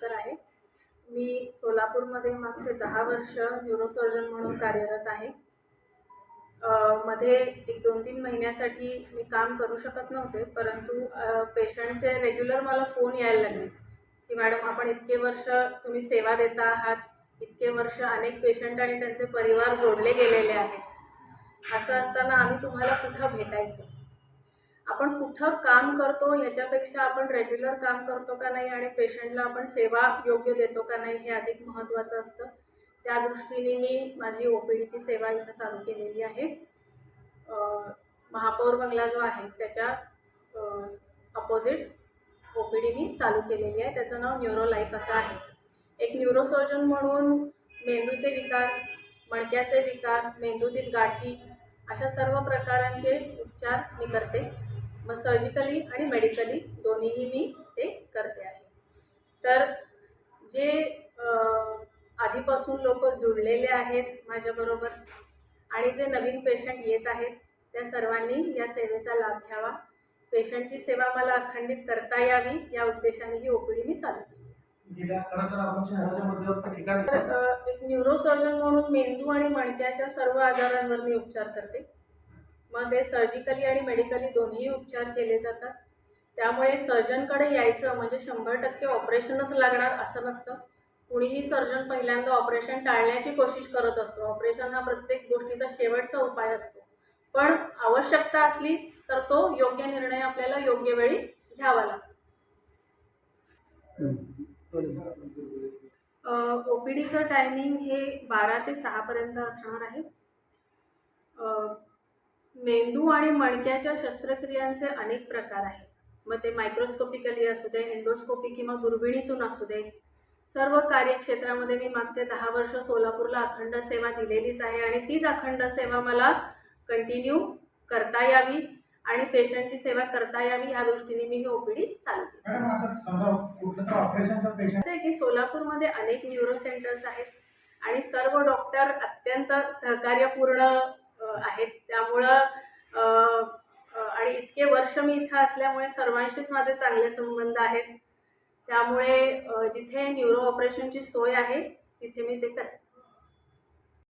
Doctor आहे. मी सोलापूरमध्ये मागचे दहा वर्ष न्यूरोसर्जन म्हणून कार्यरत आहे. मध्ये एक दोन तीन महिन्यासाठी मी काम करू शकत नव्हते परंतु पेशंटचे रेग्युलर मला फोन यायला लागले की मॅडम आपण इतके वर्ष तुम्ही सेवा देता आहात इतके वर्ष अनेक पेशंट आणि त्यांचे परिवार जोडले गेलेले आहेत. असं असताना आम्ही तुम्हाला कुठं भेटायचं? आपण कुठं काम करतो ह्याच्यापेक्षा आपण रेग्युलर काम करतो का नाही आणि पेशंटला आपण सेवा योग्य देतो का नाही हे अधिक महत्त्वाचं असतं. त्या दृष्टीने मी माझी ओ पी डीची सेवा इथं चालू केलेली आहे. महापौर बंगला जो आहे त्याच्या अपोजिट ओ पी डी मी चालू केलेली आहे. त्याचं नाव न्यूरो लाईफ असं आहे. एक न्यूरोसर्जन म्हणून मेंदूचे विकार मणक्याचे विकार मेंदूतील गाठी अशा सर्व प्रकारांचे उपचार मी करते. मग सर्जिकली आणि मेडिकली दोन्हीही मी ते करते आहे. तर जे आधीपासून लोक जुळलेले आहेत माझ्याबरोबर आणि जे नवीन पेशंट येत आहेत त्या सर्वांनी या सेवेचा लाभ घ्यावा. पेशंटची सेवा मला अखंडित करता यावी या उद्देशाने ही ओपीडी मी चालवते. एक न्यूरोसर्जन म्हणून मेंदू आणि मणक्याच्या सर्व आजारांवर मी उपचार करते. मग ते सर्जिकली आणि मेडिकली दोन्ही उपचार केले जातात. त्यामुळे सर्जनकडे यायचं म्हणजे शंभर टक्के ऑपरेशनच लागणार असं नसतं. कुणीही सर्जन पहिल्यांदा ऑपरेशन टाळण्याची कोशिश करत असतो. ऑपरेशन हा प्रत्येक गोष्टीचा शेवटचा उपाय असतो. पण आवश्यकता असली तर तो योग्य निर्णय आपल्याला योग्य वेळी घ्यावा लागतो. ओ पी डीचं टायमिंग हे बारा ते सहापर्यंत असणार आहे. मेंदू आणि मणक्याच्या शस्त्रक्रियांचे अनेक प्रकार आहेत. मग ते मायक्रोस्कोपिकली असू दे एंडोस्कोपी किंवा दुर्बिणीतून असू दे सर्व कार्यक्षेत्रामध्ये मी मागचे दहा वर्ष सोलापूरला अखंड सेवा दिलेलीच आहे आणि तीच अखंड सेवा मला कंटिन्यू करता यावी. आणि पेशंटची सेवा करता यावी ह्या दृष्टीने मी ही ओपीडी चालू केली. आहे की सोलापूरमध्ये अनेक न्यूरो सेंटर्स आहेत आणि सर्व डॉक्टर अत्यंत सहकार्यपूर्ण आहेत. त्यामुळं आणि इतके वर्ष मी इथं असल्यामुळे सर्वांशीच माझे चांगले संबंध आहेत. त्यामुळे जिथे न्यूरो ऑपरेशनची सोय आहे तिथे मी ते करते.